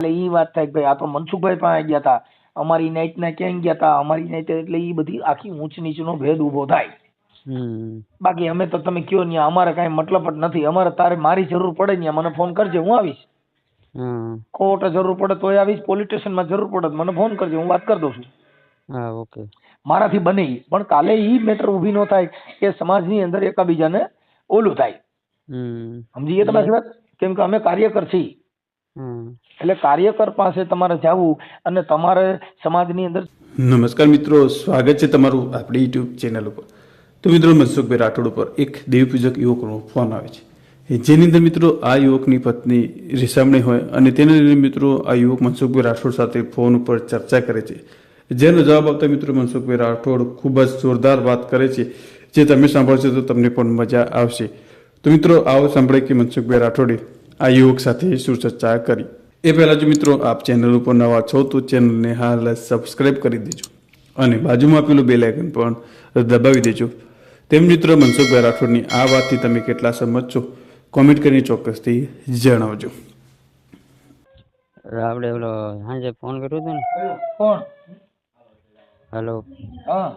એટલે એ વાત થાય કે ભાઈ આ તો મનસુખભાઈ પાસે ગયા હતા. અમારી નાઈટ ના ગયા હતા? અમારી નાઈટ એટલે એ બધી આખી ઊંચ નીચનો ભેદ ઊભો થાય. બાકી અમે તો તમે કયો નહીં અમારે કાંઈ મતલબ જ નથી. અમારે તારે મારી જરૂર પડે નહીં મને ફોન કરજે હું આવીશ. કોર્ટ જરૂર પડે તો આવીશ પોલીસ સ્ટેશનમાં જરૂર પડે મને ફોન કરજે હું વાત કરી દઉં છું. હા ઓકે. મારાથી બને પણ કાલે ઈ મેટર ઊભી ન થાય કે સમાજની અંદર એકાબીજાને ઓલું થાય. સમજી ગયા તમારી વાત? કેમ કે અમે કાર્યકર છીએ. એટલે કાર્યકર પાસે તમારે જવું અને તમારે સમાજની અંદર નમસ્કાર મિત્રો, સ્વાગત છે તમારું આપણી યુટ્યુબ ચેનલ ઉપર. તો મિત્રો મનસુખભાઈ રાઠોડ ઉપર એક દેવપૂજક યુવકનો ફોન આવે છે. જેની અંદર મિત્રો આ યુવકની પત્ની રીસામણી હોય અને તેને લઈને મિત્રો આ યુવક મનસુખભાઈ રાઠોડ સાથે ફોન ઉપર ચર્ચા કરે છે. જેનો જવાબ આપતા મિત્રો મનસુખભાઈ રાઠોડ ખૂબ જ જોરદાર વાત કરે છે. જે તમે સાંભળશો તો તમને પણ મજા આવશે. તો મિત્રો, આવો સાંભળે કે મનસુખભાઈ રાઠોડે આ યુવક સાથે સુચર્ચા કરી? એ પહેલાં જો મિત્રો આપ ચેનલ ઉપર નવા છો તો ચેનલને હાલ સબસ્ક્રાઇબ કરી દેજો અને બાજુમાં આપેલું બે આઇકન પણ દબાવી દેજો. તેમ મિત્રો મનસુખભાઈ રાઠોડની આ વાતથી તમે કેટલા સંમત છો? કોમેન્ટ કરીને ચોક્કસથી જણાવજો. આપણે ઓલો સાંજે ફોન કર્યો હતો ને? કોણ? હેલો હા.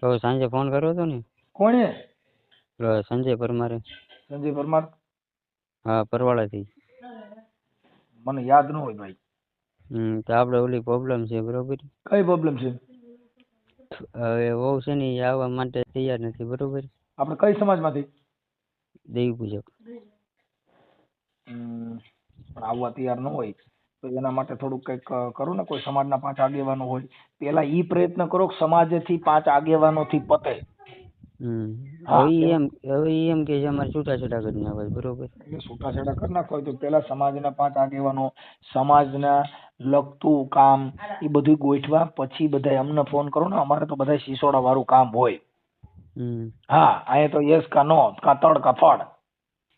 કહું સાંજે ફોન કર્યો હતો ને? કોણે? સંજય પરમારે. સંજય પરમાર હા પરવાળાથી. મને યાદ ન હોય ભાઈ. હમ તો આપણે ઓલી પ્રોબ્લેમ છે બરોબર? કઈ પ્રોબ્લેમ છે? હવે વહુ છે ને એ આવવા માટે તૈયાર નથી બરોબર? આપણે કઈ સમાજમાંથી? દેવી પૂજક. પણ આવવા તૈયાર ન હોય તો એના માટે થોડુંક કંઈક કરો ને કોઈ સમાજના પાંચ આગેવાનો હોય. પેલા ઈ પ્રયત્ન કરો કે સમાજથી પાંચ આગેવાનોથી પતે. હમ હા, હવે એમ હવે એમ કે છે અમારે છૂટાછેડા કરી નાખવા બરોબર? એટલે છૂટાછેડા કરી નાખો હોય તો પેલા સમાજના પાંચ આગેવાનો સમાજના લગતું કામ એ બધું ગોઠવા પછી બધાય અમને ફોન કરો ને અમારે તો બધા વાળું કામ હોય. હમ. હા અહીંયા તો યસ કા નો કા તડ કા ફળ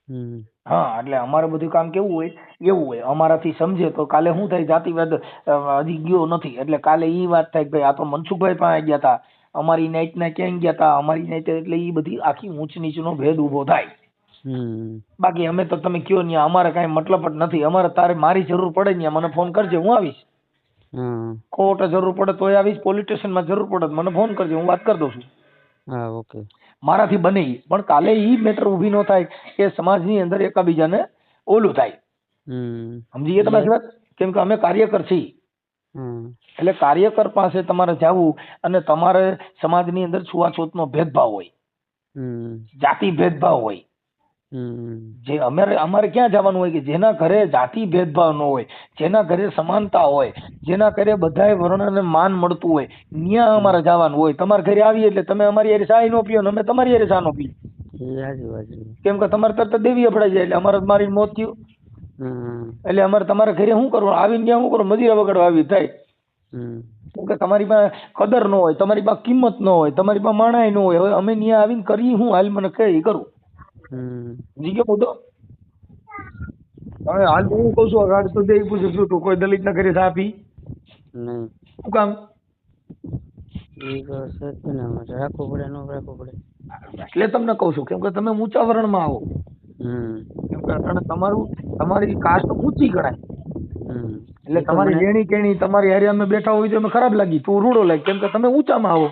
હમ. હા એટલે અમારે બધું કામ કેવું હોય એવું હોય. અમારાથી સમજે તો કાલે શું થાય જાતિવાદ હજી ગયો નથી. એટલે કાલે ઈ વાત થાય કે ભાઈ આ તો મનસુખભાઈ પાસે ગયા હતા અમારી નાઈટ ના ક્યાં ગયા હતા અમારી નાઈટ એટલે એ બધી આખી ઊંચ નીચનો ભેદ ઊભો થાય. બાકી અમે તો તમે કયો નહીં અમારે કાંઈ મતલબ જ નથી. અમારે તારે મારી જરૂર પડે નહીં મને ફોન કરજે હું આવીશ. કોર્ટ જરૂર પડે તોય આવીશ પોલીસ સ્ટેશનમાં જરૂર પડે મને ફોન કરજે હું વાત કરી દઉં છું. હા ઓકે મારાથી બને પણ કાલે ઈ મેટર ઊભી ન થાય કે સમાજની અંદર એકાબીજાને ઓલું થાય. સમજી ગયા તમારી વાત? કેમ કે અમે કાર્યકર છીએ. એટલે કાર્યકર પાસે તમારે જવું અને તમારે સમાજની અંદર નો ભેદભાવ હોય. જાતિ ભેદભાવ હોય. જે અમારે અમારે ક્યાં જવાનું હોય કે જેના ઘરે જાતિ ભેદભાવ ન હોય જેના ઘરે સમાનતા હોય જેના ઘરે બધાય વર્ણને માન મળતું હોય ત્યાં અમારે જવાનું હોય. તમારા ઘરે આવીએ એટલે તમે અમારી હારે સાહી નો પીઓ ને અમે તમારી હારે ચા નો પીએ કેમ કે તમારે તરત દેવી અફડાઈ જાય એટલે અમારે મારી મોત થયું. એટલે અમારે તમારા ઘરે શું કરવું આવીને ત્યાં શું કરો મજીરા વગર આવી થાય. કેમ કે તમારી પાસે કદર ન હોય તમારી પાસે કિંમત ન હોય તમારી પાસે માણાય ન હોય. હવે અમે ત્યાં આવીને કરી હું હાલ મને કહે એ કરું. હમ. સમજી ગયો હવે હાલ હું કહું છું અગાડ તો દેવી પૂછું છું તું કોઈ દલિત ના ઘરે પી શું કામ? રાખવું પડે ન રાખવું પડે. એટલે તમને કહું છું કેમ કે તમે ઊંચા વર્ણમાં આવો. હમ. કેમ કે તમારું તમારી કાસ્ટ ઊંચી ગણાય. એટલે તમારી લેણી કેણી તમારી હારે અમે બેઠા હોય તો અમે ખરાબ લાગી. તું રૂડો લાગ. કેમ કે તમે ઊંચામાં આવો.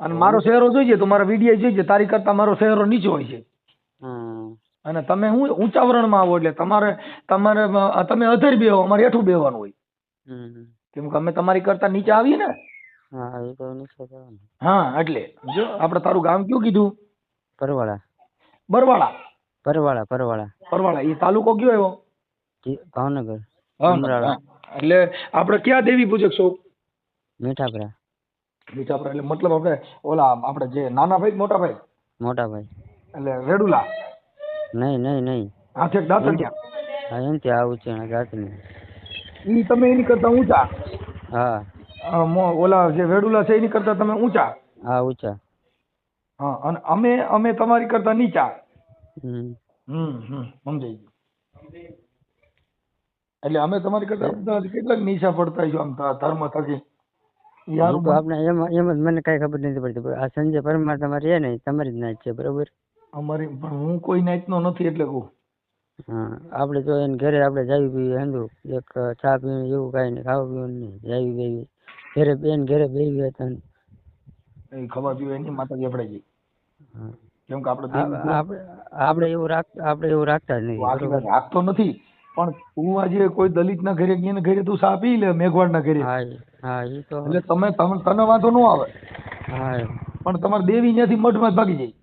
અને મારો ચહેરો જોઈએ તો મારા વીડિયો જોઈએ તારી કરતા મારો ચહેરો નીચો હોય છે. અને તમે હું ઊંચા વરણમાં આવો એટલે તમારે તમારે તમે અધર બેહો અમારે હેઠું બેહવાનું હોય. હમ. કેમ કે અમે તમારી કરતા નીચે આવીએ ને. હા એટલે. જો આપણે તારું ગામ કયું કીધું? બરવાળા. બરવાળા. પરવાળા પરવાળા. પરવાળા. એ તાલુકો કયો આવ્યો? ભાવનગર. એટલે આપણે ક્યાં દેવી પૂજક છો? મીઠાપરા. મીઠાપરા. એટલે મતલબ આપણે ઓલા આપણે જે નાના ભાઈ મોટા ભાઈ? મોટા ભાઈ. એટલે રેડુલા? નહીં નહીં નહીં. હાથે દાંતણિયા હા એમથી આવું છે એ ઈ તમે એની કરતા ઊંચા? હા. ઓલા જે વેડુલા છે એની કરતા તમે ઊંચા? હા ઊંચા. હા અને અમે અમે તમારી કરતા નીચા? હમ. હમ સમજાઈ ગયું. એટલે અમે તમારી કરતા કેટલાક નીચા પડતા છો આમ ધર્મ થકી. આપણે એમ એમ જ મને કઈ ખબર નથી પડતી આ સંજય પરમાર તમારી છે ને તમારી જ નાચ છે બરોબર? અમારી પણ હું કોઈ નાઈટ નો નથી એટલે કહું. હા આપણે તો એને ઘરે આપણે જાવી પીવી હંધુ. એક ચા પીવું એવું કાંઈ નહીં ખાવા પીવું નહીં જાવી બેવી ઘરે બેન ઘરે બેવી હતા ખબર પીવે એની માતાજી આપણે જઈ હા. કેમ કે આપણે આપણે એવું રાખ આપણે એવું રાખતા જ નહીં રાખતો નથી પણ તું આજે કોઈ દલિત ના ઘરે ગયા ઘરે તું સા પી લે મેઘવાડ ના ઘરે. હા એ તો એટલે તમે તમે તને વાંધો ન આવે. હા પણ તમારે દેવી ત્યાંથી મઠમાં ભાગી જાય.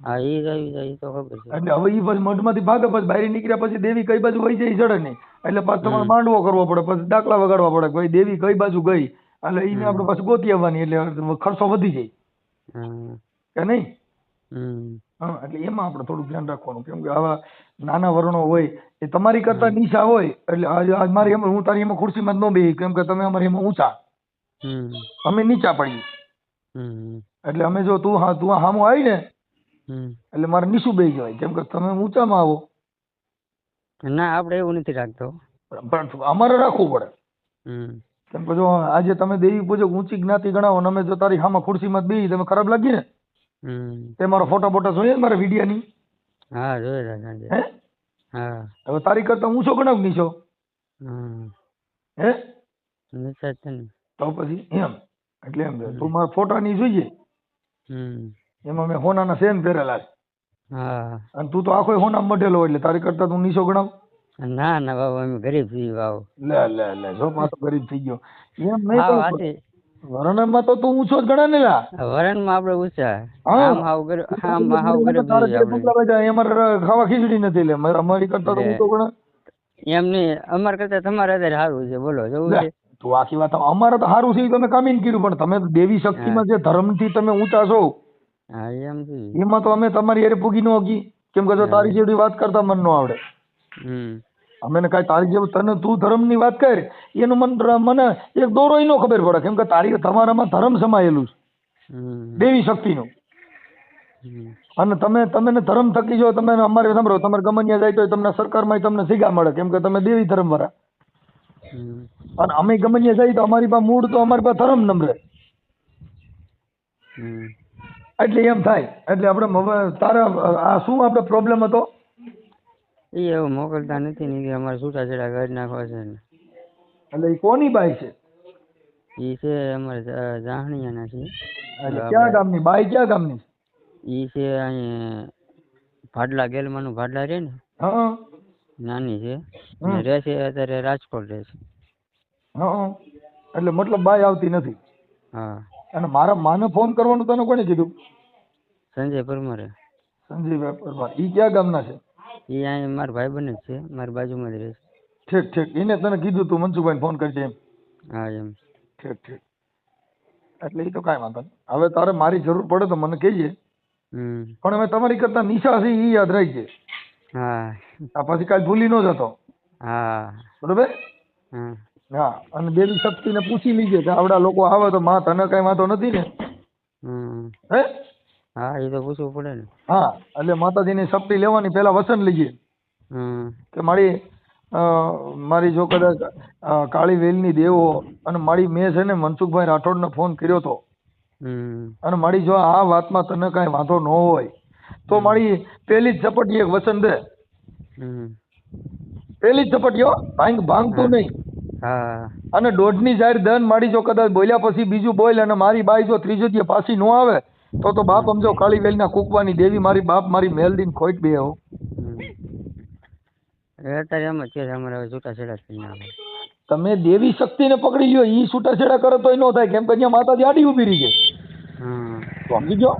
હા એ જાય તો ખબર છે. એટલે હવે એ પછી મઠમાંથી ભાગે પછી બહાર નીકળ્યા પછી દેવી કઈ બાજુ વહી જાય ચડે જડે નહીં. એટલે પાછું તમારે માંડવો કરવો પડે પછી દાખલા વગાડવા પડે કે ભાઈ દેવી કઈ બાજુ ગઈ? એટલે એને આપણે પાછું ગોતી આવવાની એટલે ખર્ચો વધી જાય. કે નહીં? હા એટલે એમાં આપણે થોડું ધ્યાન રાખવાનું. કેમ કે આવા નાના વર્ણો હોય એ તમારી કરતા નીચા હોય એટલે આજ આજ મારી એમ હું તારી એમાં ખુરશીમાં જ ન બેહી કેમ કે તમે અમારી એમાં ઊંચા. હમ. અમે નીચા પડી. એટલે અમે જો તું હા તું હામો આવી ને એટલે મારે નીચું બેહી જવાય. કેમ કે તમે ઊંચામાં આવો. ના આપણે એવું નથી રાખતો. પણ અમારે રાખવું પડે. કેમ કે જો આજે તમે દેવી પૂજક ઊંચી જ્ઞાતિ ગણાવો અને અમે જો તારી હામાં ખુરશીમાં જ બેહી તમે ખરાબ લાગી ને તે મારો ફોટા બોટો જોઈએ ને મારા વિડિયાની હા જોયેલા સાંજે. હે? હા. હવે તારી કરતા ઊંચો ગણાવ નીચો. હમ. હે? નીચા છે ને. તો પછી એમ એટલે એમ તું મારા ફોટાની જોઈએ એમાં મેં હોનાના સેન પહેરેલા છે. હા. અને તું તો આખો હોના મઢેલો એટલે તારી કરતા તું નીચો ગણાવ ના ના બાબા અમે ગરીબ થઈ ગયો લે લે લે જો પાછો ગરીબ થઈ ગયો. એમ નહીં. હા તો તો ઊંચો જ ગણે ને લા. વરણમાં આપણે ઊંચા. આમ હાવ ગરીબ આમ હાવ અમારે ખાવા ખીચડી નથી લે. અમારી કરતા તો ઊંચો ગણે એમ નહીં અમાર કરતા તમારે અત્યારે સારું છે. બોલો જવું છે? તું આખી વાત અમારે તો સારું છે તમે કામીન કર્યું પણ તમે દેવી શક્તિમાં જે ધર્મથી તમે ઊંચા છો એમ તો અમે તમારી હેરે પૂગી ન હકી કેમ કે જો તારી જેવડી વાત કરતા મન નો આવડે. હમ. અમે ને કાંઈ તારી જેવું તને તું ધર્મની વાત કર એનું મન મને એક દોરોય નો ખબર પડે કેમ કે તારી તમારામાં ધર્મ સમાયેલું છે. દેવી શક્તિનું. નું અને તમે તમે ને ધર્મ થકી જો તમે અમારે સાંભળો તમારે ગમનિયા જાય તો તમને સરકારમાં તમને સીગા મળે કેમ કે તમે દેવી ધર્મ વાળા અને અમે ગમનિયા જાય તો અમારી પાસે મૂળ તો અમારી પાસે ધર્મ નંબરે એટલે એમ થાય એટલે આપણે તારા આ શું આપણે પ્રોબ્લેમ હતો? એ એવું મોકલતા નથી ને અમારે છૂટાછેડા કરી નાખવા છે ને. એટલે એ કોની બાઈ છે? એ છે અમારે જાહણિયાના છે. એટલે ક્યાં ગામની? બાઈ ક્યાં ગામની? એ છે અહીં ભાડલા ગેલમાનું ભાડલા રે ને. હા. નાની છે. ને રહે છે અત્યારે રાજકોટ રહે છે હા. એટલે મતલબ બાઈ આવતી નથી? હા. અને મારા માને ફોન કરવાનું તને કોને કીધું? સંજય પરમારે. સંજય પરમાર. ઈ ક્યાં ગામના છે? એ અહીંયા મારા ભાઈબંધ જ છે મારી બાજુમાં જ રહે છે. ઠીક ઠીક. એને તને કીધું તું મનસુખભાઈ ફોન કરજે એમ. હા એમ. ઠીક ઠીક. એટલે એ તો કાંઈ વાંધો નહીં. હવે તારે મારી જરૂર પડે તો મને કહેજે. પણ હવે તમારી કરતા નિશા છે એ યાદ રાખજે. હા. પછી કાલ ભૂલી ન જતો. હા. બરોબર? હા હા અને દેવી શક્તિને પૂછી લીજે કે આવડા લોકો આવે તો માં તને કઈ વાંધો નથી ને? હે? હા એ તો પૂછવું પડે ને. હા એટલે માતાજીની શક્તિ લેવાની પહેલા વચન લઈએ કે મારી મારી જો કદાચ કાળી વેલની દેવો અને મારી મેં છે ને મનસુખભાઈ રાઠોડને ફોન કર્યો હતો અને મારી જો આ વાતમાં તને કાંઈ વાંધો ન હોય તો મારી પહેલી જ ઝપટી એક વચન દે. પહેલી જ ઝપટીઓ હો ભાંગ ભાંગતું નહીં. હા. અને દોઢની જાહેર દન મારી જો કદાચ બોલ્યા પછી બીજું બોલ અને મારી બાઈ જો ત્રીજો દિવસ પાછી ન આવે તો તો બાપ સમજો કાળી વેલના કૂકવાની દેવી મારી બાપ મારી મેલડીને ખોઈટ બે હો. અત્યારે એમ જ છે અમારે છૂટાછેડા કરી નાખે તમે દેવી શક્તિને પકડી લ્યો ઈ છૂટાછેડા કરે તોય નો થાય કેમ કે અહીંયા માતાજી આડી ઊભી રહી છે. તો સમજી ગયો?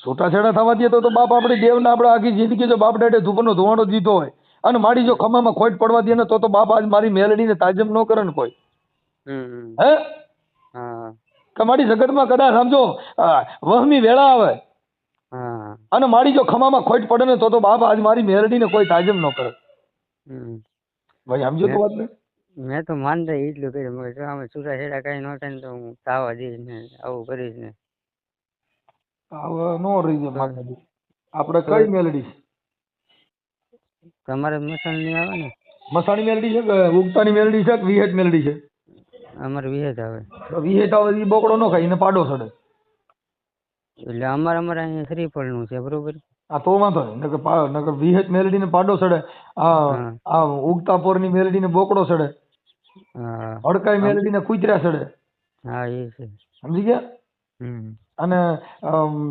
છૂટાછેડા થવા દે તો તો બાપ આપણી દેવને આપણે આખી જિંદગી જો બાપ દાડે ધૂપનો ધોવાણો દીધો હોય અને મારી જો ખમામાં ખોટ પડવા દે ને તો તો બાપ આજ મારી મેલડીને તાજમ ન કરે ને કોઈ. હે? હા. કે મારી જગતમાં કદાચ સમજો વહમી વેળા આવે અને મારી જો ખમામાં ખોટ પડે ને તો તો બાપ આજ મારી મેરડીને કોઈ તાજમ ન કરે. ભાઈ સમજો તો વાત મેં તો માનતા એટલું કર્યું. મેં જો આમાં છૂટાછેડા કઈ ન થાય ને તો હું તાવા દઈશ ને આવું કરીશ ને. હવે નો રહી જાય માતાજી આપણે કઈ મેલડી? તમારે મસાણી નહીં આવે ને? મસાણી મેલડી છે કે ઉગતાની મેલડી છે કે વિહેટ મેલડી છે? અમારે વિહેત આવે. વિહેત આવે એ બોકડો ન ખાય એને પાડો સડે. એટલે અમારે અમારે અહીંયા શ્રીફળનું છે બરોબર? આ તો વાંધો નહીં. નકર પા નકર વિહેત મેલડીને પાડો સડે. આ. આ ઉગતા પોરની મેલડીને બોકડો સડે. અડકાઈ હડકાઈ મેલડીને કૂતરા સડે. હા એ છે. સમજી ગયા? અને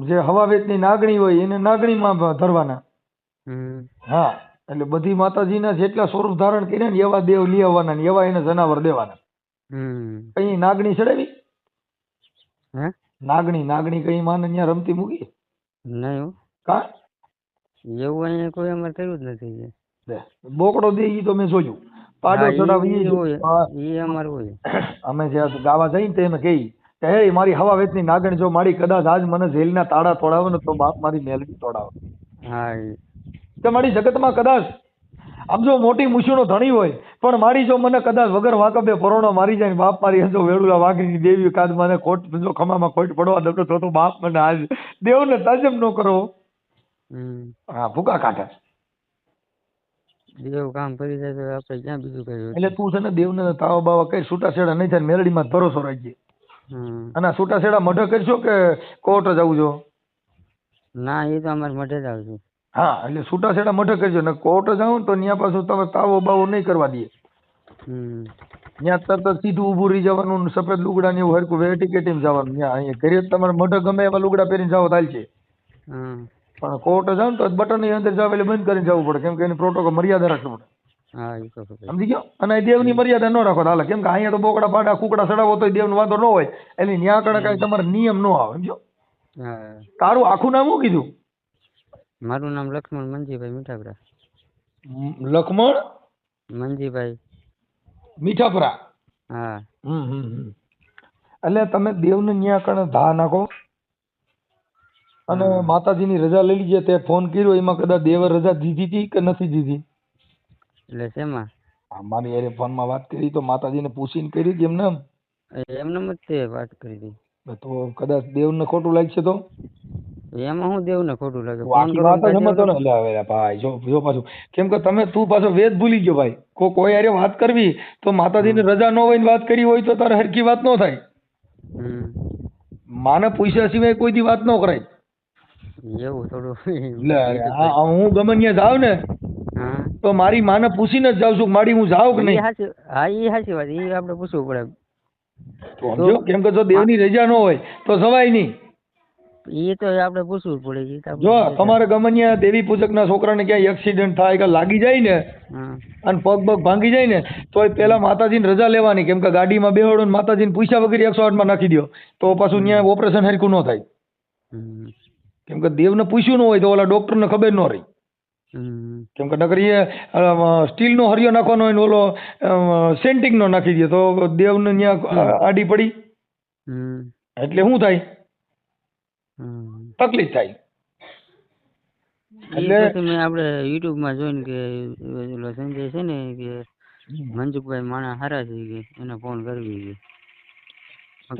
જે હવા વેચની નાગણી હોય એને નાગણીમાં માં ધરવાના. હા એટલે બધી માતાજીના જેટલા સ્વરૂપ ધારણ કર્યા ને એવા દેવ લઈ આવવાના ને એવા એને જનાવર દેવાના. કઈ નાગણી ચડાવી? હે? નાગણી નાગણી કઈ માને ત્યાં રમતી મૂકી? નહીં કા? એવું અહીંયા કોઈ અમારે કર્યું જ નથી બોકડો દે ઈ તો મેં જોયું પાડો ચડાવી ઈ અમારું હોય. અમે જ્યાં ગાવા જઈને તે અમે કહી કે હે મારી હવા વેચની નાગણી જો મારી કદાચ આજ મને જેલના તાળા તોડાવે ને તો બાપ મારી મેલવી તોડાવે. હા તમારી જગતમાં કદાચ આમ જો મોટી મૂછીનો ધણી હોય પણ મારી જો મને કદાચ વગર વાકબે પરોણો મારી જાય બાપ મારી હજો વેળુલા વાઘની દેવી કાદ મને ખોટ જો ખમામાં ખોટ પડવા દો તો તો બાપ મને આજ દેવને તાજમ ન કરો. હા ભૂકા કાઢે. દેવ કામ કરી જાય તો આપણે ક્યાં બીજું કર્યું એટલે તું છે ને દેવને તાવા બાવા કઈ છૂટાછેડા નહીં થાય મેલડીમાં ભરોસો રાખજે. અને છૂટાછેડા મઢે કરશો કે કોર્ટ જ? આવજો ના એ તો અમારે મઢે જ આવશે હા એટલે છૂટાછેડા મઠે કરજો. ને કોર્ટ જાઓ ને તો ત્યાં પાછું તમે તાવો બાવો નહીં કરવા દે હમ. ત્યાં તરત સીધું ઊભું રહી જવાનું ને સફેદ લુગડા ને એવું હરકું વેટી કેટીમાં જવાનું. ત્યાં અહીંયા ઘરે તમારે મઢે ગમે એવા લુગડા પહેરીને જાઓ થાય છે. પણ કોર્ટ જાવ તો બટનની અંદર જાવ એટલે બંધ કરીને જવું પડે. કેમ કે એની પ્રોટોકોલ મર્યાદા રાખવી પડે. સમજી ગયો? અને દેવની મર્યાદા ન રાખો હાલે. કેમ કે અહીંયા તો બોકડા પાડા કુકડા સડાવો તો દેવનો વાંધો ન હોય. એટલે ન્યા કણે કાંઈ તમારે નિયમ ન આવે. સમજો? તારું આખું નામ શું કીધું? મારું નામ લક્ષ્મણ મંજીભાઈ મીઠાપરા. લક્ષ્મણ મંજીભાઈ. મીઠાપરા? હા. એટલે તમે દેવને ન્યા કણે ધા નાખો? અને માતાજીની રજા લઈ લીજે તે ફોન કર્યો એમાં કદાચ દેવ રજા દીધી હતી કે નથી દીધી? એટલે શેમાં? મારી હારે ફોનમાં વાત કરી તો માતાજીને પૂછીને કરી હતી એમને એમને જ તે વાત કરી હતી. તો કદાચ દેવને ખોટું લાગશે તો? એમાં હું દેવ ને ખોટું લાગે. બાકી વાત સમજતો ને એટલે હવે ભાઈ જો જો પાછું કેમ કે તમે તું પાછો વેદ ભૂલી ગયો ભાઈ. કો કોઈ હારે વાત કરવી તો માતાજીને રજા ન હોય ને વાત કરી હોય તો તારે હરખી વાત ન થાય. માને પૂછ્યા સિવાય કોઈ દી વાત ન કરાય. એવું થોડું. એટલે હું ગમન ત્યાં જાવ ને તો મારી માને પૂછીને જ જાઉં છું મારી માડી હું જાઉં કે નહીં. હા એ હાચી વાત એ આપણે પૂછવું પડે. કેમ કે જો દેવની રજા ન હોય તો જવાય નહીં. ઈ તો આપણે પૂછવું પડે જો તમારે ગમે ત્યાં દેવી પૂજકના છોકરાને ક્યાંય એક્સિડન્ટ થાય કે લાગી જાય ને અને પગ પગ ભાંગી જાય ને તો એ પેલા માતાજીને રજા લેવાની કેમ કે ગાડીમાં બેહોડો ને માતાજીને પૂછ્યા વગર એકસો આઠમાં નાખી દો તો પાછું ત્યાં ઓપરેશન હરખું ન થાય. કેમ કે દેવને પૂછ્યું ન હોય તો ઓલા ડોક્ટરને ખબર ન રહી. કેમ કે નકરી એ સ્ટીલનો હરિયો નાખવાનો હોય ને ઓલો સેન્ટિંગ સેન્ટિંગનો નાખી દે તો દેવને ત્યાં આડી પડી. એટલે શું થાય? તકલીફ થાય. એટલે- મેં આપણે યુટ્યુબમાં જોઈને કે ઓલો સંજય છે ને કે મનસુખભાઈ માણા હારા છે કે એને ફોન કરવી છે.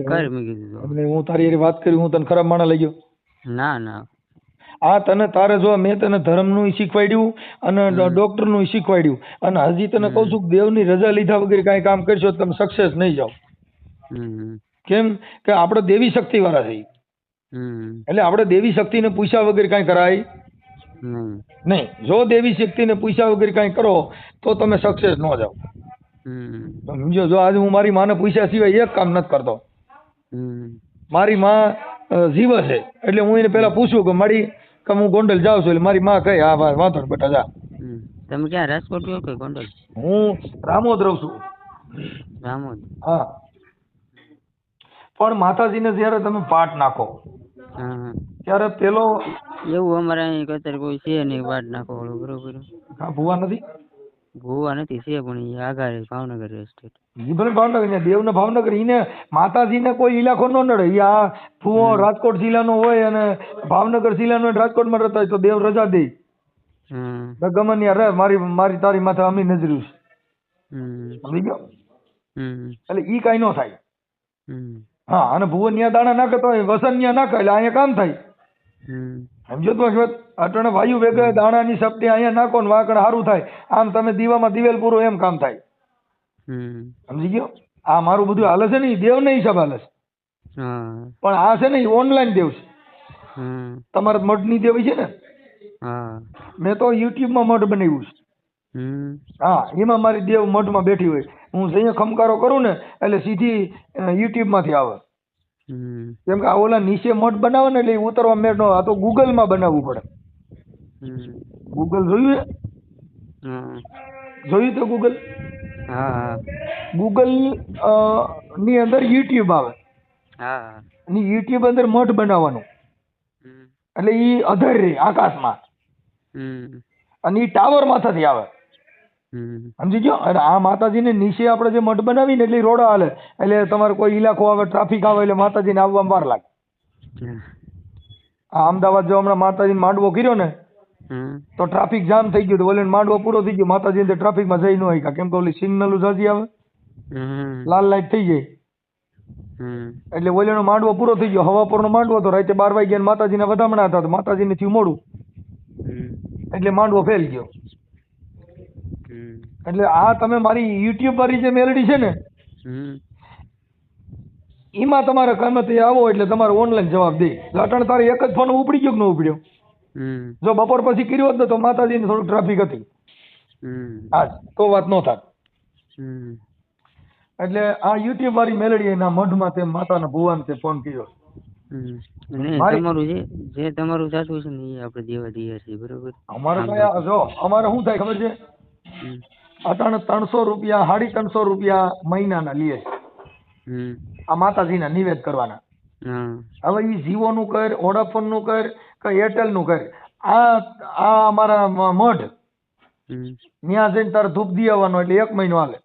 કર મેં કીધું એટલે હું તારી વાત કરી હું તને ખરાબ માણા લઈ ગયો. ના ના. આ તને તારે જો મેં તને ધર્મનું શીખવાડ્યું અને ડોક્ટરનું શીખવાડ્યું. અને હજી તને કહું છું કે દેવની રજા લીધા વગર કાંઈ કામ કરશો તો તમે સક્સેસ નહીં જાઓ. કેમ? કે આપણે દેવી શક્તિ વાળા છીએ. હમ એટલે આપણે દેવી શક્તિને પૂછ્યા વગર કાંઈ કરાય? નહીં. જો દેવી શક્તિને પૂછ્યા વગર કાંઈ કરો તો તમે સક્સેસ ન જાઓ. સમજો જો આજે હું મારી માને પૂછ્યા સિવાય એક કામ નથી કરતો. મારી માં જીવે છે. એટલે હું એને પેલા પૂછું કે મારી કે હું ગોંડલ જાઉં છું એટલે મારી માં કહે હા ભાઈ વાંધો નહીં બેટા જા. તમે ક્યાં રાજકોટ રહ્યો કે ગોંડલ? હું રામોદ રહું છું. રામોદ? હા. પણ માતાજીને જ્યારે તમે પાઠ નાખો ત્યારે પેલો એવું અમારે અહીં અત્યારે કોઈ છે નહીં વાટ નાખો વાળું બરોબર. હા ભુવા નથી? ભૂવા નથી છે પણ એ આઘા ભાવનગર સ્ટેટ ઈ ભલે ભાવનગર ને દેવને ભાવનગર ઈને માતાજીને કોઈ ઇલાકો ન નડે. ઈ આ ભૂવો રાજકોટ જિલ્લાનો હોય અને ભાવનગર જિલ્લાનો ને રાજકોટમાં રહેતા હોય તો દેવ રજા દે. હમ. ગમન યાર ત્યાં મારી મારી તારી માથે અમી નજર્યું છે. હમ. સમજી ગયો? હમ. એટલે ઈ કાઈ ન થાય. હમ. હા અને ભુવન ન્યા દાણા નાખે તો વસન ત્યાં નાખે એટલે અહીંયા કામ થાય. સમજો તો અશ્વત અટાણે વાયુ વેગે દાણાની સપટી અહીંયા નાખો ને વાંકણ સારું થાય. આમ તમે દીવામાં દિવેલ પૂરો એમ કામ થાય. હમ. સમજી ગયો? આ મારું બધું હાલે છે ને દેવ દેવના હિસાબ હાલે છે. પણ આ છે ને ઓનલાઈન દેવ છે. તમારા મઢની દેવી છે ને? મેં તો યુટ્યુબમાં મઢ બનાવ્યું છે. હા એમાં મારી દેવ મઢમાં બેઠી હોય. હું જઈને ખમકારો કરું ને એટલે સીધી યુટ્યુબમાંથી આવે. કેમ કે આ ઓલા નીચે મઠ બનાવે ને એટલે ઉતરવા મેળ. આ તો ગૂગલમાં બનાવવું પડે. ગૂગલ જોયું જોયું તો ગૂગલ? ગૂગલની અંદર યુટ્યુબ આવે. ની યુટ્યુબ અંદર મઠ બનાવવાનું. એટલે ઈ અધર રે આકાશમાં. અને ઈ ટાવર માથાથી આવે. સમજી ગયો? અને આ માતાજીને નીચે આપણે જે મઠ બનાવીને એટલે રોડ હાલે એટલે તમારે કોઈ ઇલાકો આવે ટ્રાફિક આવે એટલે માતાજીને આવવામાં વાર લાગે. આ અમદાવાદ જો હમણાં માતાજીને માંડવો કર્યો ને તો ટ્રાફિક જામ થઈ ગયું ઓલે માંડવો પૂરો થઈ ગયો. માતાજી અંદર ટ્રાફિકમાં જઈ ન હોય કેમ કે ઓલી સિગ્નલ જાજી આવે. લાલ લાઈટ થઈ જાય. એટલે ઓલેનો માંડવો પૂરો થઈ ગયો. હવાપુરનો માંડવો તો રાતે બાર વાગ્યા માતાજીને વધામણા હતા. તો માતાજીને થયું મોડું. એટલે માંડવો ફેલ ગયો. એટલે આ તમે મારી યુટ્યુબ વાળી જે મેલડી છે ને એમાં તમારે ગમે આવો એટલે તમારે ઓનલાઈન જવાબ દે. એટલે તારે એક જ ફોન ઉપડી ગયો કે ન ઉપડ્યો? જો બપોર પછી કર્યો ને તો માતાજીને થોડુંક ટ્રાફિક હતી. હા તો વાત ન થાત એટલે આ યુટ્યુબ વાળી મેલડી એના મઢમાં તે માતાના ભુવાન તે ફોન કર્યો. તમારું જે જે તમારું સાચું છે ને એ આપણે દેવા તૈયાર છીએ બરોબર? અમારે જો અમારે શું થાય ખબર છે? અટાણે ત્રણસો રૂપિયા સાડી ત્રણસો રૂપિયા મહિનાના લીએ આ માતાજીના નિવેદ કરવાના. હવે એ જીઓનું કર વોડાફોનનું કર કે એરટેલનું કર. આ આ અમારા મઢ. ત્યાં જઈને તારે ધૂપ દી આવવાનો એટલે એક મહિનો આવે.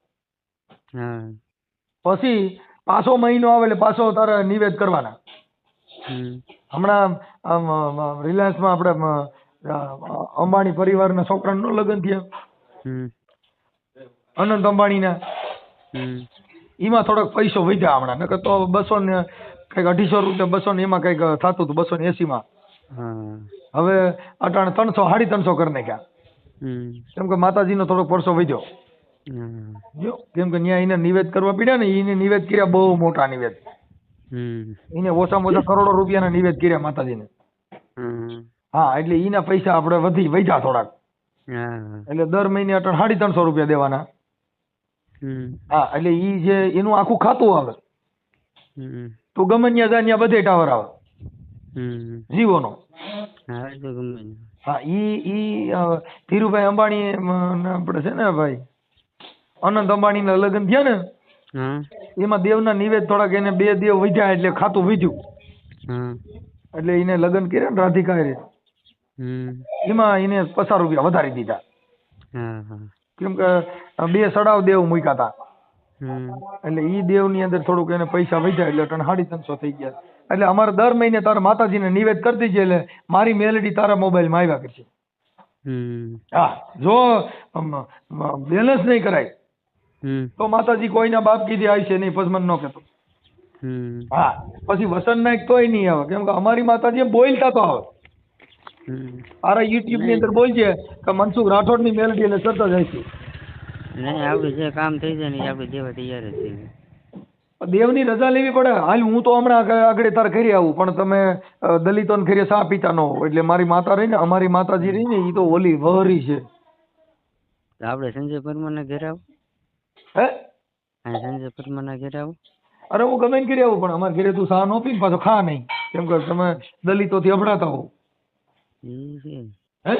પછી પાછો મહિનો આવે એટલે પાછો તારે નિવેદ કરવાના. હમ. હમણાં રિલાયન્સમાં આપણે અંબાણી પરિવારના છોકરાનું લગ્ન થયા. અનંત અંબાણીના? હમ. એમાં થોડોક પૈસો વધ્યા હમણાં. નકર તો બસો ને કંઈક અઢીસો રૂપિયા બસો ને એમાં કંઈક થતું હતું બસો ને એસી માં હવે અટાણે ત્રણસો સાડી ત્રણસો કરી નાખ્યા. કેમ કે માતાજીનો થોડોક પરસો વધ્યો. જો કેમ કે ત્યાં એને નિવેદ કરવા પડ્યા ને એને નિવેદ કર્યા બહુ મોટા નિવેદ. હમ. એને ઓછામાં ઓછા કરોડો રૂપિયાના નિવેદ કર્યા માતાજીને. હા એટલે એના પૈસા આપણે વધી વધ્યા થોડાક. એટલે દર મહિને અટણ સાડી ત્રણસો રૂપિયા દેવાના. હા એટલે ઈ જે એનું આખું ખાતું આવે. તો ગમે ત્યાં જાય ત્યાં બધે ટાવર આવે. જીવોનો. હા ઈ ઈ ધીરુભાઈ અંબાણી આપણે છે ને ભાઈ? અનંત અંબાણી ના લગ્ન થયા ને? એમાં દેવના નિવેદ થોડાક એને બે દેવ વધ્યા એટલે ખાતું વધ્યું. એટલે એને લગ્ન કર્યા ને રાધિકા એમાં એને પચાસ રૂપિયા વધારી દીધા. કેમ કે બે સડાવ દેવ મૂક્યા હતા એટલે ઈ દેવની અંદર થોડુંક એને પૈસા વધ્યા એટલે ત્રણ સાડી ત્રણસો થઈ ગયા. એટલે અમારે દર મહિને તારા માતાજીને નિવેદ કરતી છે એટલે મારી મેલડી તારા મોબાઈલમાં આવ્યા કરશે. હમ. હા જો બેલેન્સ નહીં કરાય. તો માતાજી કોઈના બાપ કીધી આવી છે નહીં પછી મને ન કહેતો હમ. હા પછી વસંત નાયક તોય નહીં આવે. કેમ કે અમારી માતાજી બોલતા તો આવે. હમ. યુટ્યુબની અંદર બોલજે કે મનસુખ રાઠોડની મેલડી ને કરતા જાય છે. નહીં આપણે જે કામ થઈ જાય ને આપણે દેવા તૈયાર જ છીએ. દેવની રજા લેવી પડે. હાલ હું તો હમણાં આગળ તાર કરી આવું પણ તમે દલિતોને ઘરે સા પીતા ન હો. એટલે મારી માતા રહી ને અમારી માતાજી રહી ને એ તો ઓલી વહરી છે. આપણે સંજય પરમારના ઘરે આવું? હે? સંજય પરમારના ઘરે આવું? અરે હું ગમે ને કરી આવું પણ અમારા ઘરે તું સા નો પી પાછો ખા નહીં. કેમ કે તમે દલિતોથી અભડાતા હો. એ છે? હે?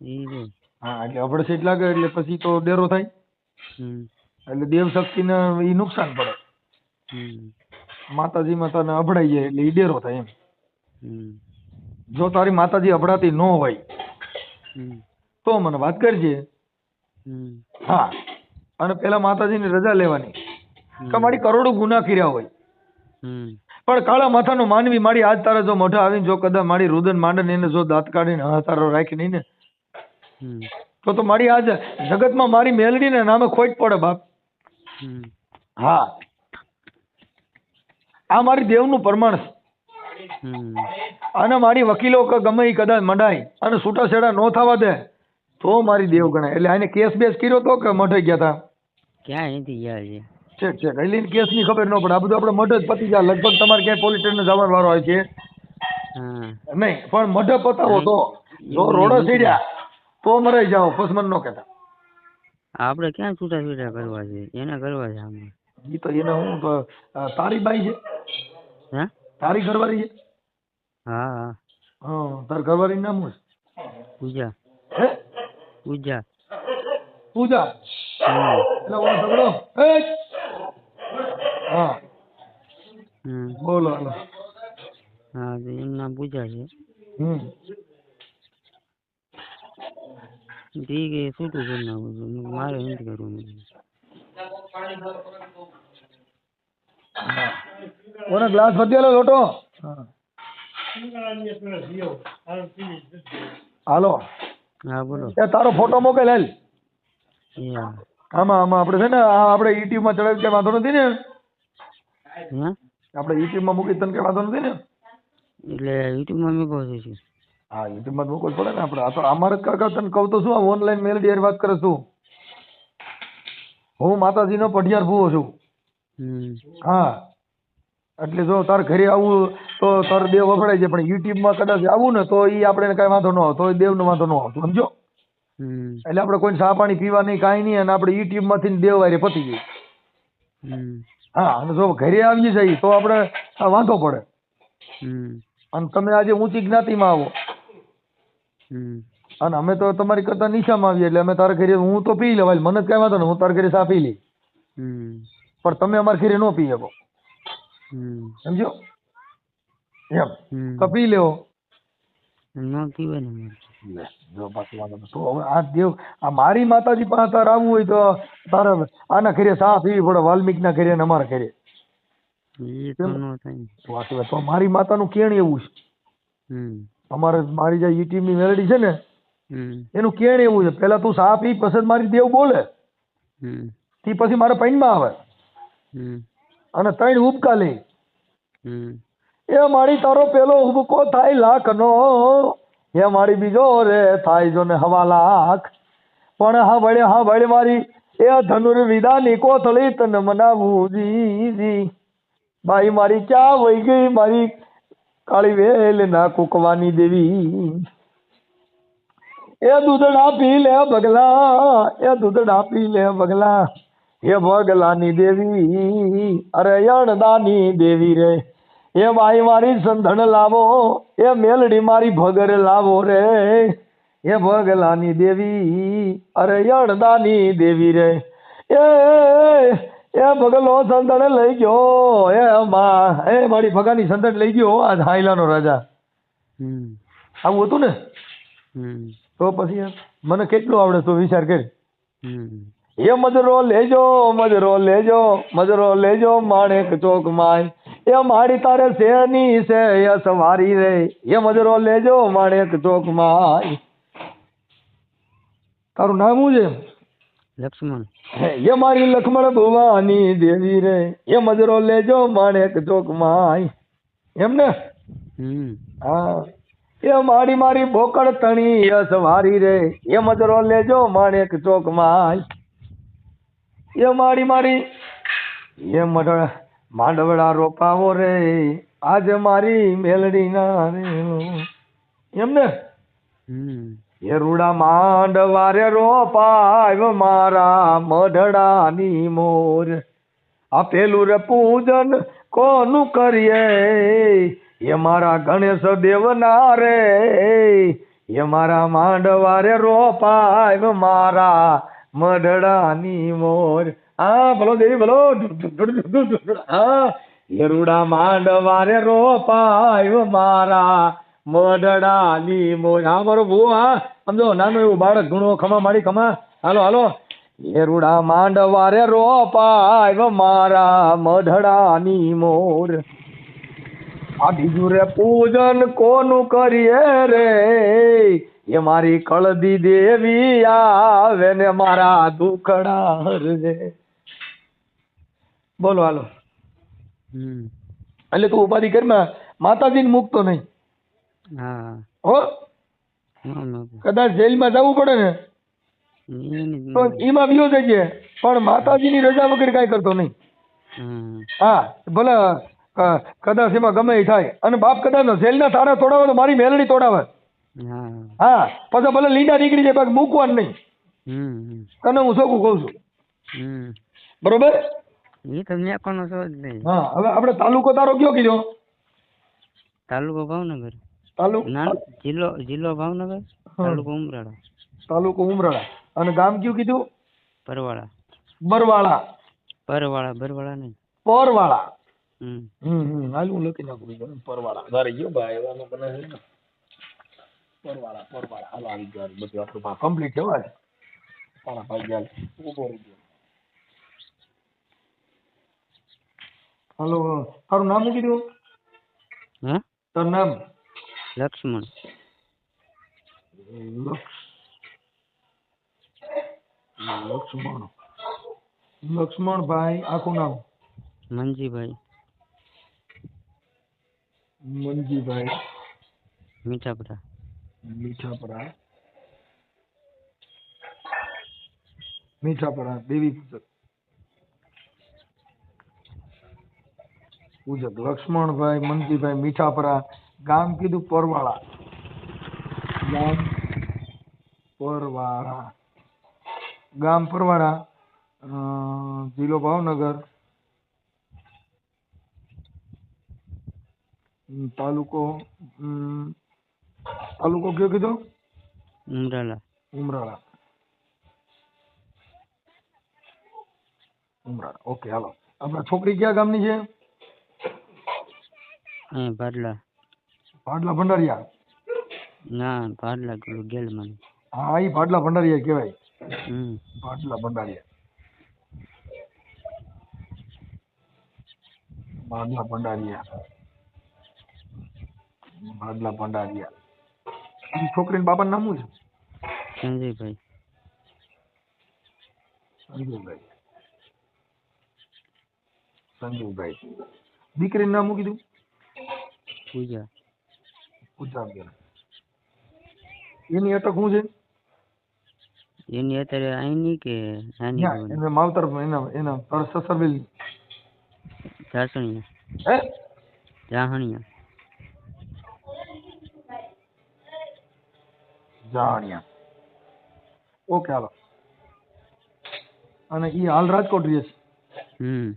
એ છે. હા એટલે અભડશે એટલે લાગે એટલે પછી તો ડેરો થાય. એટલે દેવ શક્તિને ઈ નુકસાન પડે. માતાજી માતાને તને અભડાઈ જાય એટલે ઈ ડેરો થાય એમ. જો તારી માતાજી અભડાતી ન હોય તો મને વાત કરજે. હા. અને પેલા માતાજીની રજા લેવાની. કે મારી કરોડો ગુના કર્યા હોય. પણ કાળા માથાનો માનવી મારી આજ તારા જો મોઢા આવીને જો કદા મારી રુદન માંડન એને જો દાંત કાઢીને હતારો રાખી નહીં ને તો તો મારી આજ જગતમાં મારી મેલડીને નામે ખોટ પડે બાપ. હા. આ મારી દેવનું પ્રમાણ અને મારી વકીલો કે ગમે એ કદાચ મંડાય અને છૂટાછેડા ન થવા દે તો મારી દેવ ગણાય. એટલે આને કેસ બેસ કર્યો તો કે મઢે ગયા હતા ક્યાં અહીંથી ગયા છે? છેક છેક એટલે કેસની ખબર ન પડે. આ બધું આપણે મઢ જ પતી જાય. લગભગ તમારે ક્યાંય પોલીસ સ્ટેશન જવાનો વારો હોય છે. નહીં પણ મઢ પતાવો તો. જો રોડે સીડ્યા તો મરાઈ જાઓ. પસમન નો કહેતા. આપણે ક્યાં છૂટા છૂટા કરવા છે? એને કરવા છે આમાં. ઈ તો એને હું તારી બાઈ છે. હે? તારી ઘરવાળી છે? હા હા. હા તાર ઘરવાળી નામ શું પૂજા. હે? પૂજા. પૂજા? એટલે ઓલો ઝઘડો? એ! હા. બોલો હાલો હા એનું નામ પૂજા છે. હમ. ઠીક એ છૂટું કરી નાખું છું મારે નથી કરવું કોને ગ્લાસ ભરી લોટો? હાલો. હા બોલો. એ તારો ફોટો મોકલ હેલ. આમાં આમાં આપણે છે ને આપણે યુટ્યુબમાં ચડાવી કઈ વાંધો નથી ને? હે? આપણે યુટ્યુબમાં મૂકી તને કઈ વાંધો નથી ને? એટલે યુટ્યુબમાં મૂકો છું હા યુટ્યુબમાં મૂકવું પડે ને આપણે. આ તો અમારે જ કાકા તને કહું તો શું ઓનલાઈન મેલડી હારે વાત કરે છું હું માતાજીનો પઢિયાર ભૂવો છું. હા. એટલે જો તાર ઘરે આવું તો તાર દેવ વફડાય છે પણ યુટ્યુબમાં કદાચ આવું ને તો ઈ આપણે કઈ વાંધો ન આવતો દેવ નો વાંધો ન આવતો સમજો? એટલે આપણે કોઈ સા પાણી પીવા નહીં કાંઈ નહીં અને આપણે યુટ્યુબમાંથી દેવ વારે પતી ગઈ. હા અને જો ઘરે આવી જઈએ તો આપણે વાંધો પડે. અને તમે આજે ઊંચી જ્ઞાતિમાં આવો. અને અમે તો તમારી કરતા નીચામાં આવીએ એટલે અમે તારા ઘરે હું તો પી લેવાય મને કઈ વાંધો નહીં હું તારા ઘરે ચા પી લઈ પણ તમે અમારા ઘરે ન પી શકો. હમ. સમજો એમ. હમ. તો પી લેવો ન પીવાય ને જો બાકી વાંધો નહીં. તો હવે આ દેવ આ મારી માતાજી પાસે તારે આવવું હોય તો તારે આના ઘરે ચા પીવી પડે વાલ્મીક ના ઘરે ને અમારા ઘરે. એ તો ન થાય. ને. તો આ સિવાય તો મારી માતાનું કેણ એવું છે. હમ. અમારે મારી જે યુટ્યુબની મેલડી છે ને હમ. એનું કેણ એવું છે. પેલા તું ચા પી પછી જ મારી દેવ બોલે. હમ. થી પછી મારા પૈનમાં આવે. હમ. અને ત્રણ ઉબકા લે. હમ. એ મારી તારો પેલો ઉબકો થાય લાખનો. એ મારી બીજો રે થાય જો ને હવા લાખ. પણ હા વળે હા વળે મારી એ ધનુર્વિદાની કોથળી તને મનાવું જી. જી બાઈ મારી ક્યાં વહી ગઈ? મારી કાળી વેલ ના કુકવાની દેવી. એ દૂધડા પી લે બગલા, એ દૂધડા પી લે બગલા. હે બગલાની દેવી અરે અણદાની દેવી રે. એ બાઈ મારી સંધણ લાવો એ મેલડી મારી ભગર લાવો રે. એ ભગલાની દેવી અરે અડદાની દેવી રે. એ એ ભગલો સંધણ લઈ ગયો એ માં એ મારી ભગાની સંધણ લઈ ગયો આ હાઈલાનો રાજા. હમ. આવું હતું ને? હમ. તો પછી મને કેટલું આવડે તો વિચાર કર. હમ. એ મજરો લેજો મજરો લેજો મજરો લેજો માણેક ચોક માય એ માડી તારે શેની છે યસ સવારી રે? એ મજરો લેજો માણેક ચોક માય તારું નામ શું છે? લક્ષ્મણ. એ મારી લક્ષ્મણ ભુવાની દેવી રે. એ મજરો લેજો માણેક ચોક માય એમ ને? હા. એ મારી મારી બોકડ તણી યસ સવારી રે. એ મજરો લેજો માણેક ચોક માય એ મારી મારી એ મઢ માંડવડા રોપાવો રે આજે મારી મેલડી ના રે. એમ ને? હમ. એ રૂડા માંડવા રે રોપાવ મારા મઢડાની મોર. આ પેલું રે પૂજન કોનું કરીએ? એ મારા ગણેશ દેવના રે. એ મારા માંડવા રે રોપાવ મારા મઢડાની મોર. હા, ભલો દેવી, ભલો. હા હેરુડા રૂડા માંડવા રે રોપાય મારા. મઢડાની મોર હા, મારો ભૂ હા. સમજો નાનો એવું બાળક, ઘણો, ખમા માડી ખમા. હાલો હાલો. એરુડા માંડવા રે રોપાય મારા. મઢડાની મોર. આ બીજું રે પૂજન કોનું કરીએ રે? એ મારી કળદી દેવી આવે ને મારા દુખડા હરજે બોલો હાલો. એટલે તું ઉપાધિ માતાજી માતાજીને મૂકતો નહીં. હા. હો? કદાચ જેલમાં જવું પડે ને તો એમાં વિયો જજે પણ માતાજીની રજા વગર કાંઈ કરતો નહીં. હા ભલે કદાચ એમાં ગમે એ થાય. અને બાપ કદાચ જેલના તારા તોડાવે તો મારી મેલડી તોડાવે. હા. પછી ભલે લીંડા નીકળી જાય બાકી મૂકવાનું નહીં. તને હું શું કહું છું. બરોબર? એ તો મેકોનો છો જ નહીં. હા હવે આપણે તાલુકો તારો કયો કીધો? તાલુકો ભાવનગર. તાલુકો ના જિલ્લો જિલ્લો ભાવનગર તાલુકો ઉમરાળા. તાલુકો ઉમરાળા. અને ગામ કયું કીધું? પરવાળા બરવાળા. પરવાળા બરવાળા નહીં. પરવાળા. હમ. હમ હાલ હું લખી નાખું. પરવાળા. ઘરે ગયો ભાઈ એવાનો બને છે ને. પરવાળા પરવાળા. હાલ આવી ગયો બધું આપણું કમ્પ્લીટ છે વાત તારા ભાઈ ગયા. ઊભો રહી ગયો. હાલો તારું નામ શું કીધું? હે? તારું નામ? લક્ષ્મણ. લક્ષ લક્ષ્મણ. લક્ષ્મણભાઈ આખું નામ? મંજીભાઈ. મનજીભાઈ મીઠાપરા. મીઠાપરા. મીઠાપરા દેવી પૂજક. પૂજક લક્ષ્મણભાઈ મનજીભાઈ મીઠાપરા ગામ કીધું પરવાળા. ગામ પરવાળા. ગામ પરવાળા જિલ્લો ભાવનગર તાલુકો હમ, તાલુકો કયો કીધો? ઉમરાળા. ઉમરાળા. ઉમરાળા. ઓકે હાલો. આપણા છોકરી કયા ગામની છે? અહીં ભાડલા. ભાડલા ભંડારિયા? ના ભાડલા પેલું ગેલમાં હા એ ભાડલા ભંડારિયા કહેવાય. હમ. ભાડલા ભંડારિયા. ભાડલા ભંડારિયા. ભાડલા ભંડારિયા. છોકરીના બાપાનું નામ શું છે? સંજયભાઈ. સંજયભાઈ. સંજયભાઈ. દીકરીનું નામ શું કીધું? પૂજા ઉચ્ચાર એની અટક શું છે એની અત્યારે અહીંની કે નાની ન્યા, ભવાની? એને માવતર એના એના તાર સસરવેલ જાસણિયા હે જાહણિયા જાણ્યા ઓકે હાલો અને ઈ હાલ રાજકોટ રહે છે હમ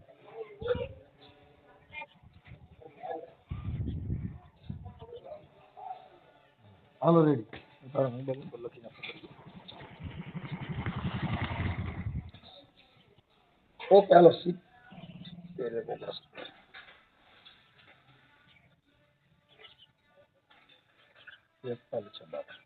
હાલો રેડી. તારા મોબાઈલ ઉપર લખી નાખો. ઓકે હાલો એકતાલીસ બાબા